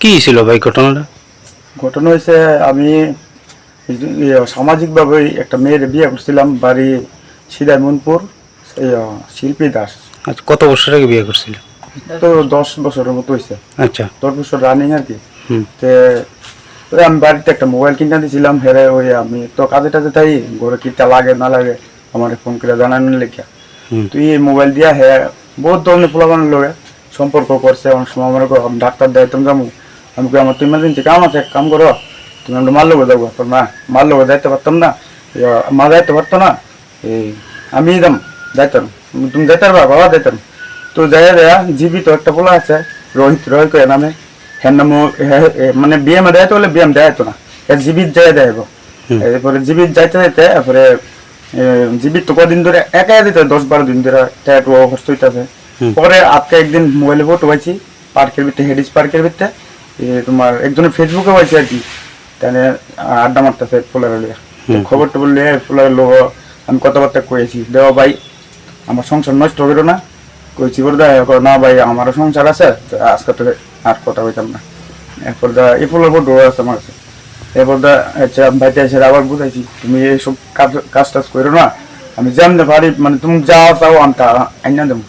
কি ছিল ভাই ঘটনাটা? ঘটনা হয়েছে আমি ইয়ে, সামাজিকভাবে একটা মেয়ের বিয়ে করছিলাম বাড়ি সিদাই মনপুর এই, শিল্পী দাস। আচ্ছা কত বছর আগে বিয়ে করছিল তো দশ বছরের মতো হয়েছে আচ্ছা। দশ বছর রানিং আর কি। হুম। তে আমি বাড়িতে একটা মোবাইল কিনে দিয়েছিলাম হেরে ওই আমি তো কাজে টাজে তাই ঘরে কিটা লাগে না লাগে আমার ফোন করে জানানোর লেখা হুম। তুই এই মোবাইল দিয়া হে বহুত ধরনের পোলাবানের লোকে সম্পর্ক করছে অনেক সময় আমার ডাক্তার দেয় তুমি আমি আমার তো ইমার্জেন্সি কাম আছে কাম করো। তুমি আমরা মার লোক যাব তোর না মার লোক যাইতে পারতাম না। মা যাইতে পারতো না। এই আমি যাম যাইতাম। তুমি যাইতে পারবা বাবা যাইতাম। তো যাই দেয়া জীবিত একটা পোলা আছে রোহিত রোহিত নামে। হ্যাঁ নাম মানে বিএম দেয় তো বলে বিএম দেয় তো না। এ জীবিত যাই দেয়। এরপরে জীবিত যাইতে যাইতে এরপরে জীবিত তো কদিন ধরে একাই দিতে দশ বারো দিন ধরে ট্যাটু অবস্থ হইতেছে। পরে আজকে একদিন মোবাইলে ফটো পাইছি পার্কের ভিতরে হেডিস পার্কের ভিতরে এ, তোমার একজনের ফেসবুকে পাইছি আর কি। তাহলে আড্ডা মারতেছে ফুলের লিয়ে। খবর টবর লিয়ে ফুলের লোক আমি কথাবার্তা কয়েছি দেওয়া ভাই আমার সংসার নষ্ট করো না। কইছি বলে দেয় না ভাই আমারও সংসার আছে আজকে তো আর কথা হইতাম না। এরপর দা এই ফুলের ফটো আছে আমার কাছে। এরপর দা আচ্ছা ভাইতে এসে আবার বুঝাইছি তুমি এইসব কাজ কাজ টাজ করো না। আমি জানতে পারি মানে তুমি যা চাও আমি তা আইনা দেবো।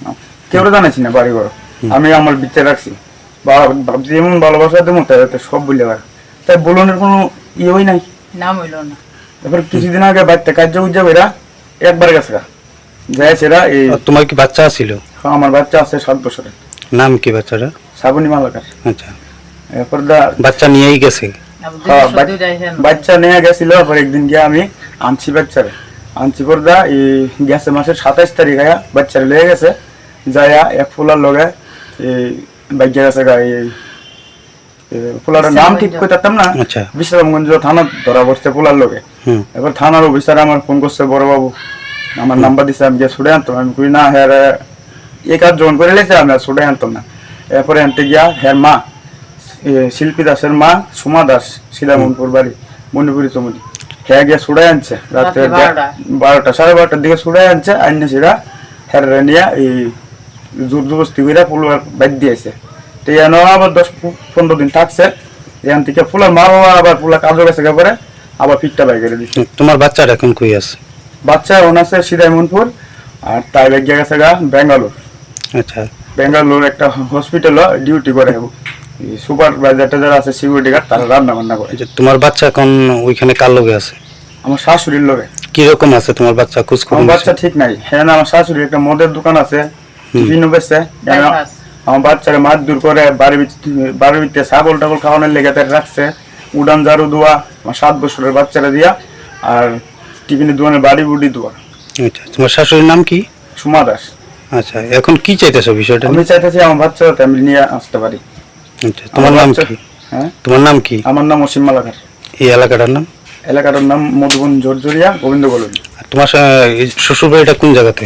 কেউ জানাইছি না বাড়ি ঘর আমি আমার ভিতরে রাখছি। বা এমন ভালোবাসা দেবো তাই সব বলে তাই বলনের কোনো ইয়েই নাই? নাম হইল না। তারপর কিছুদিন আগে বাড়িতে কার্য উজ্জা বেরা একবার গেছে সেরা এই তোমার কি বাচ্চা ছিল? আমার বাচ্চা আছে সাত বছরের। নাম কি বাচ্চাটা? শ্রাবণী মালাকার। আচ্ছা। এরপর দা বাচ্চা নিয়েই গেছে? হ্যাঁ, বাচ্চা নিয়ে গেছিল পর একদিন গিয়ে আমি আনছি বাচ্চারে। আনছি পর দা এই গেছে মাসের সাতাইশ তারিখ আয়া বাচ্চারে লেগে গেছে। যাইয়া এক ফুলার লগে এই বাইকে গেছে গা এই এই নাম ঠিক করে পারতাম না বিশ্রামগঞ্জ থানা ধরা পড়ছে ফুলার লগে। এবার থানার অফিসার আমার ফোন করছে বড় বাবু আমার নাম্বার দিছে আমি গিয়ে ছুটে আনতাম। আমি কই না হ্যাঁ রে, কাজ যখন করে লেছে আমি আর ছুটে আনতাম না। এরপরে আনতে গিয়া হ্যাঁ মা শিল্পী দাসের মা সুমা দাস সিদামনপুর বাড়ি মণিপুরি চমুনি হ্যাঁ গিয়া ছুটে আনছে রাত্রে বারোটা। সাড়ে বারোটার দিকে ছুটে আনছে আইনে সেরা হ্যাঁ নিয়া এই জোর জবস্তি করে ফুলার বাইক দিয়েছে। তো এন আবার দশ পনেরো দিন থাকছে। এখান থেকে ফুলার মা বাবা আবার ফুলা কাজও গেছে পরে আবার ফিটটা বাইক করে দিচ্ছে তোমার বাচ্চাটা এখন কই আছে? বাচ্চা ওন আছে সিদাইমনপুর আর তাই বাইক গেছে গা ব্যাঙ্গালোর আচ্ছা। ব্যাঙ্গালোর একটা হসপিটাল ডিউটি করে। সুপারভাইজারটা যারা আছে সিকিউরিটি গার্ড তারা রান্না বান্না করে। আচ্ছা, তোমার বাচ্চা এখন ওইখানে কার লগে আছে? আমার শাশুড়ির লোকে কীরকম আছে তোমার বাচ্চা? খোঁজ আমার বাচ্চা ঠিক নাই। হ্যাঁ না আমার শাশুড়ির একটা মদের দোকান আছে। বেচছে Bypass। আমার বাচ্চারা মাছ দূর করে বাড়ির বাড়ির ভিতরে ছাগল টাগল খাওয়ানোর লেগে তার রাখছে। উড়ান ঝাড়ু দোয়া আমার সাত বছরের বাচ্চারা দিয়া আর টিফিনের দোকানে বাড়ি বুড়ি দোয়া। আচ্ছা তোমার শাশুড়ির নাম কি? সুমা দাস। আচ্ছা এখন কি চাইতেছো বিষয়টা আমি চাইতেছি আমার বাচ্চা আমি নিয়ে আসতে পারি। আচ্ছা তোমার নাম কি? হ্যাঁ? তোমার নাম কি? আমার নাম অসীম মালাকার। এই এলাকাটার নাম? এলাকাটার নাম মধুবন জোরজরিয়া গোবিন্দ কলোনি। আর তোমার শ্বশুর বাড়িটা কোন জায়গাতে?